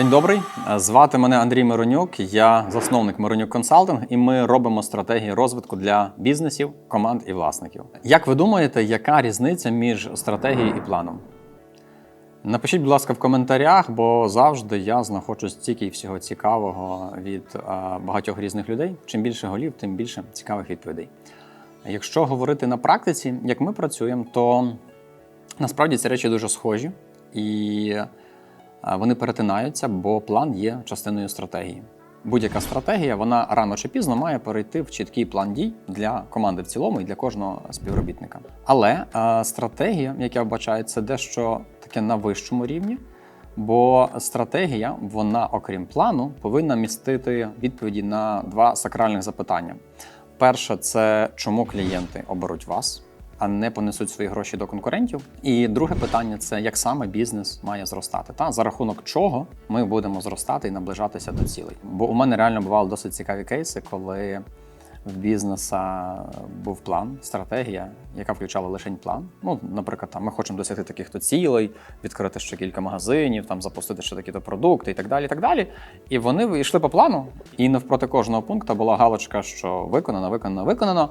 День добрий. Звати мене Андрій Миронюк. Я засновник Миронюк Консалтинг, і ми робимо стратегії розвитку для бізнесів, команд і власників. Як ви думаєте, яка різниця між стратегією і планом? Напишіть, будь ласка, в коментарях, бо завжди я знаходжу стільки всього цікавого від е, багатьох різних людей. Чим більше голів, тим більше цікавих відповідей. Якщо говорити на практиці, як ми працюємо, то насправді ці речі дуже схожі і вони перетинаються, бо план є частиною стратегії. Будь-яка стратегія, вона рано чи пізно має перейти в чіткий план дій для команди в цілому і для кожного співробітника. Але е, стратегія, як я вбачаю, це дещо таке на вищому рівні. Бо стратегія, вона, окрім плану, повинна містити відповіді на два сакральних запитання. Перше, це чому клієнти оберуть вас, а не понесуть свої гроші до конкурентів. І друге питання це як саме бізнес має зростати, та за рахунок чого ми будемо зростати і наближатися до цілей. Бо у мене реально бували досить цікаві кейси, коли в бізнеса був план, стратегія, яка включала лише план. Ну, наприклад, там ми хочемо досягти таких-то цілей, відкрити ще кілька магазинів, там запустити ще такі-то продукти і так далі. І так далі. І вони йшли по плану, і навпроти кожного пункту була галочка, що виконано, виконано, виконано.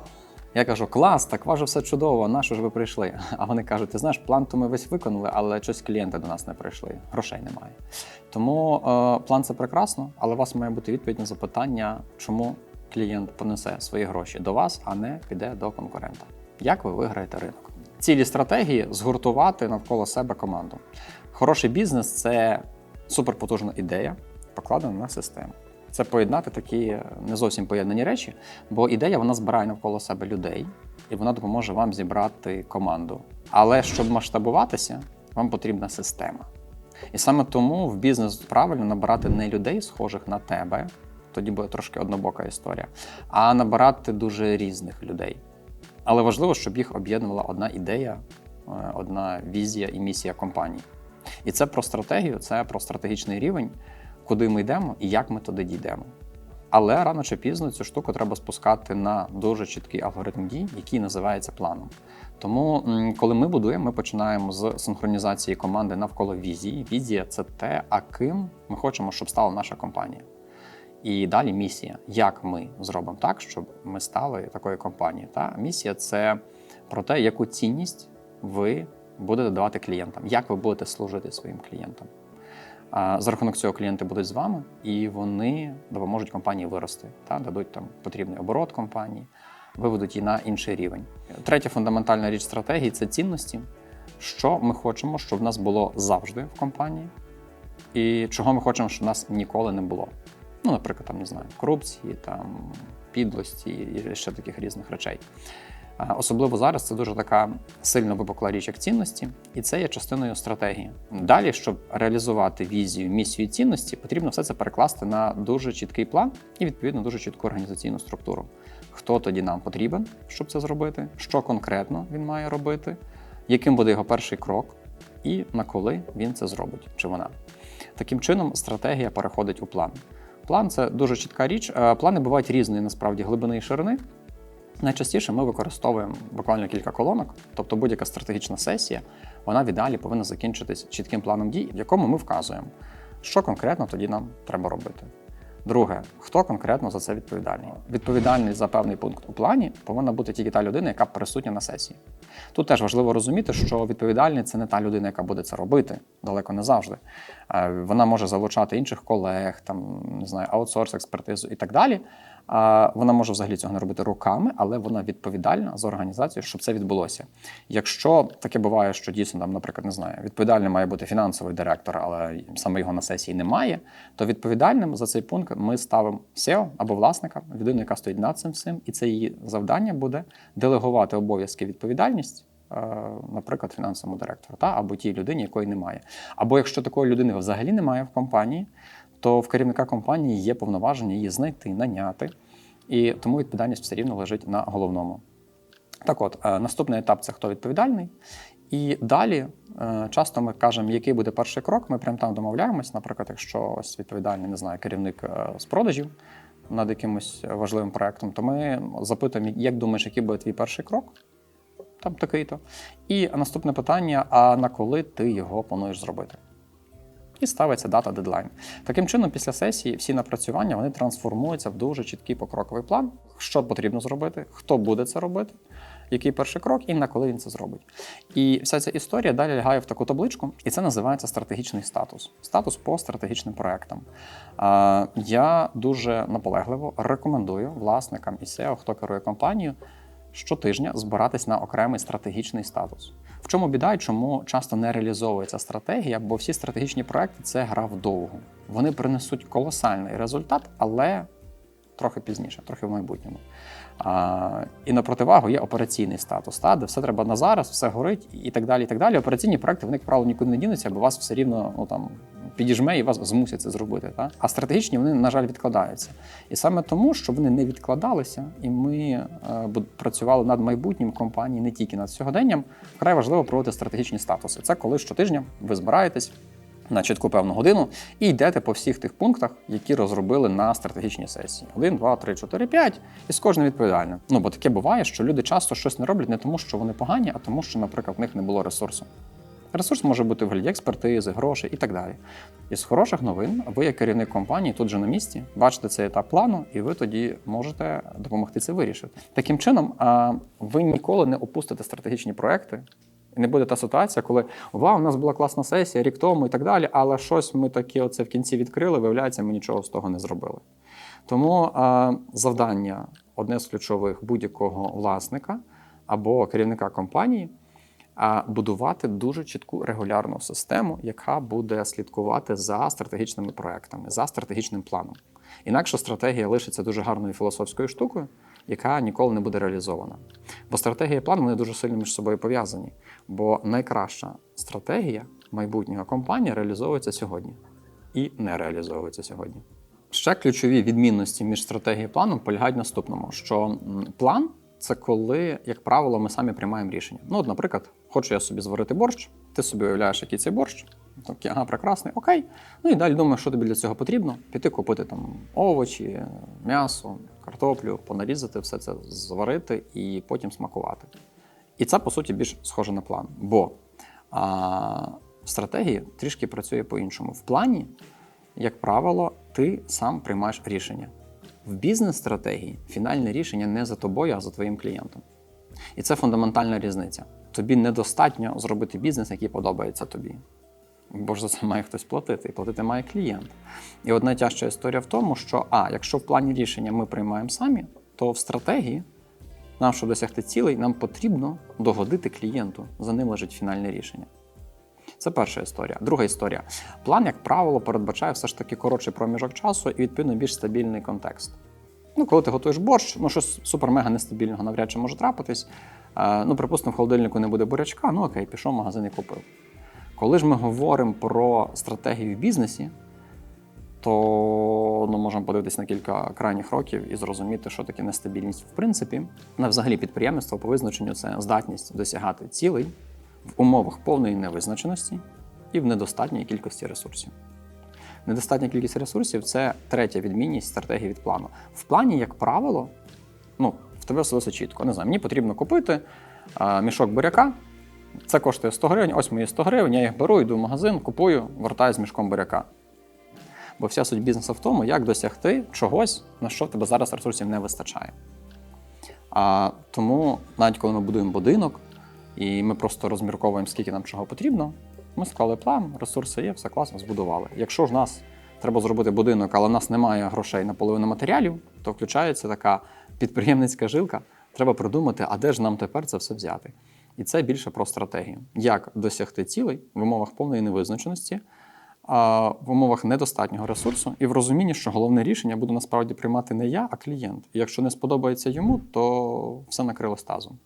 Я кажу, клас, так ваше все чудово, на що ж ви прийшли? А вони кажуть, ти знаєш, план то ми весь виконали, але щось клієнти до нас не прийшли, грошей немає. Тому е, план це прекрасно, але у вас має бути відповідь на запитання, чому клієнт понесе свої гроші до вас, а не піде до конкурента. Як ви виграєте ринок? Цілі стратегії згуртувати навколо себе команду. Хороший бізнес це суперпотужна ідея, покладена на систему. Це поєднати такі не зовсім поєднані речі, бо ідея вона збирає навколо себе людей, і вона допоможе вам зібрати команду. Але щоб масштабуватися, вам потрібна система. І саме тому в бізнес правильно набирати не людей, схожих на тебе, тоді буде трошки однобока історія, а набирати дуже різних людей. Але важливо, щоб їх об'єднувала одна ідея, е, одна візія і місія компанії. І це про стратегію, це про стратегічний рівень, куди ми йдемо і як ми туди дійдемо. Але рано чи пізно цю штуку треба спускати на дуже чіткий алгоритм дій, який називається планом. Тому, коли ми будуємо, ми починаємо з синхронізації команди навколо візії. Візія це те, а ким ми хочемо, щоб стала наша компанія. І далі місія, як ми зробимо так, щоб ми стали такою компанією. Та місія це про те, яку цінність ви будете давати клієнтам, як ви будете служити своїм клієнтам. За рахунок цього клієнти будуть з вами, і вони допоможуть компанії вирости, та дадуть там потрібний оборот компанії, виведуть її на інший рівень. Третя фундаментальна річ стратегії це цінності. Що ми хочемо, щоб в нас було завжди в компанії, і чого ми хочемо, щоб в нас ніколи не було. Ну, наприклад, там не знаю, корупції, там підлості і ще таких різних речей. Особливо зараз це дуже така сильно випукла річ, як цінності, і це є частиною стратегії. Далі, щоб реалізувати візію, місію цінності, потрібно все це перекласти на дуже чіткий план і відповідно дуже чітку організаційну структуру. Хто тоді нам потрібен, щоб це зробити, що конкретно він має робити, яким буде його перший крок, і на коли він це зробить, чи вона. Таким чином, стратегія переходить у план. План це дуже чітка річ. Е, Плани бувають різної насправді глибини і ширини. Найчастіше ми використовуємо буквально кілька колонок, тобто будь-яка стратегічна сесія, вона в ідеалі повинна закінчитись чітким планом дій, в якому ми вказуємо, що конкретно тоді нам треба робити. Друге, хто конкретно за це відповідальний? Відповідальний за певний пункт у плані повинна бути тільки та людина, яка присутня на сесії. Тут теж важливо розуміти, що відповідальний це не та людина, яка буде це робити, далеко не завжди. Е, Вона може залучати інших колег, там не знаю, аутсорс, експертизу і так далі. Вона може взагалі цього не робити руками, але вона відповідальна за організацію, щоб це відбулося. Якщо таке буває, що дійсно там, наприклад, не знаю, відповідальним має бути фінансовий директор, але саме його на сесії немає, то відповідальним за цей пункт ми ставимо SEO або власника, людину, яка стоїть над цим всім, і це її завдання буде делегувати обов'язки відповідальність. е, Наприклад, фінансовому директору, та або тій людині, якої немає. Або якщо такої людини взагалі немає в компанії, то в керівника компанії є повноваження її знайти, наняти, і тому відповідальність все рівно лежить на головному. Так от, е, наступний етап це хто відповідальний. І далі е, часто ми кажемо, який буде перший крок. Ми прямо там домовляємось. Наприклад, якщо ось відповідальний, не знаю, керівник е, з продажів над якимось важливим проектом, то ми запитуємо, як думаєш, який буде твій перший крок? Там такий-то. І наступне питання: а на коли ти його плануєш зробити? І ставиться дата дедлайн. Таким чином, після сесії всі напрацювання вони трансформуються в дуже чіткий покроковий план, що потрібно зробити, хто буде це робити, який перший крок і на коли він це зробить. І вся ця історія далі лягає в таку табличку, і це називається стратегічний статус. Статус по стратегічним проектам. Я дуже наполегливо рекомендую власникам і SEO, хто керує компанією, щотижня збиратись на окремий стратегічний статус. В чому біда і чому часто не реалізовується стратегія? Бо всі стратегічні проекти це гра вдовгу. Вони принесуть колосальний результат, але трохи пізніше, трохи в майбутньому. І на противагу є операційний статус, та, де все треба на зараз, все горить і так далі. і так далі. Операційні проекти вони, як правило, нікуди не дінуться, бо вас все рівно ну, там, підіжме і вас змусять це зробити. Та? А стратегічні вони, на жаль, відкладаються. І саме тому, що вони не відкладалися, і ми е, працювали над майбутнім компанії, не тільки над сьогоденням, вкрай важливо проводити стратегічні статуси. Це коли щотижня ви збираєтесь на чітку певну годину і йдете по всіх тих пунктах, які розробили на стратегічній сесії. 1, 2, 3, 4, 5, і з кожним відповідально. Ну бо таке буває, що люди часто щось не роблять не тому, що вони погані, а тому, що, наприклад, в них не було ресурсу. Ресурс може бути в вигляді експертизи, грошей і так далі. Із хороших новин, ви, як керівник компанії, тут же на місці, бачите цей етап плану, і ви тоді можете допомогти це вирішити. Таким чином, ви ніколи не опустите стратегічні проекти. Не буде та ситуація, коли вау, у нас була класна сесія рік тому і так далі, але щось ми таке оце в кінці відкрили, виявляється, ми нічого з того не зробили. Тому а, завдання одне з ключових будь-якого власника або керівника компанії а будувати дуже чітку регулярну систему, яка буде слідкувати за стратегічними проектами, за стратегічним планом. Інакше стратегія лишиться дуже гарною філософською штукою, яка ніколи не буде реалізована. Бо стратегія і план вони дуже сильно між собою пов'язані. Бо найкраща стратегія майбутнього компанії реалізовується сьогодні і не реалізовується сьогодні. Ще ключові відмінності між стратегією і планом полягають в наступному: що план це коли, як правило, ми самі приймаємо рішення. Ну, от, наприклад, хочу я собі зварити борщ, ти собі уявляєш, який це борщ. Такий, ага, прекрасний, окей. Ну і далі думаєш, що тобі для цього потрібно. Піти купити там овочі, м'ясо, картоплю, понарізати, все це зварити і потім смакувати. І це, по суті, більш схоже на план. Бо а, в стратегії трішки працює по-іншому. В плані, як правило, ти сам приймаєш рішення. В бізнес-стратегії фінальне рішення не за тобою, а за твоїм клієнтом. І це фундаментальна різниця. Тобі недостатньо зробити бізнес, який подобається тобі. Бо ж за це має хтось платити, і платити має клієнт. І от найтяжча історія в тому, що а, якщо в плані рішення ми приймаємо самі, то в стратегії нам, щоб досягти цілей, нам потрібно догодити клієнту. За ним лежить фінальне рішення. Це перша історія. Друга історія. План, як правило, передбачає все ж таки коротший проміжок часу і відповідно більш стабільний контекст. Ну, коли ти готуєш борщ, ну щось супер-мега нестабільного навряд чи може трапитись. Е, ну, припустимо, в холодильнику не буде бурячка, ну окей, пішов в магазин і купив. Коли ж ми говоримо про стратегію в бізнесі, то ну, можемо подивитися на кілька крайніх років і зрозуміти, що таке нестабільність в принципі. На взагалі підприємництво по визначенню це здатність досягати цілей в умовах повної невизначеності і в недостатній кількості ресурсів. Недостатня кількість ресурсів це третя відмінність стратегії від плану. В плані, як правило, ну, в тебе все досить чітко. Не знаю, мені потрібно купити а, мішок буряка. Це коштує 100 гривень, ось мої 100 гривень, я їх беру, йду в магазин, купую, вертаю з мішком буряка. Бо вся суть бізнесу в тому, як досягти чогось, на що в тебе зараз ресурсів не вистачає. А, тому, навіть коли ми будуємо будинок, і ми просто розмірковуємо, скільки нам чого потрібно, ми склали план, ресурси є, все класно, збудували. Якщо ж нас треба зробити будинок, але в нас немає грошей на половину матеріалів, то включається така підприємницька жилка. Треба придумати, а де ж нам тепер це все взяти. І це більше про стратегію. Як досягти цілей в умовах повної невизначеності, в умовах недостатнього ресурсу, і в розумінні, що головне рішення буду насправді приймати не я, а клієнт. І якщо не сподобається йому, то все накрилось тазом.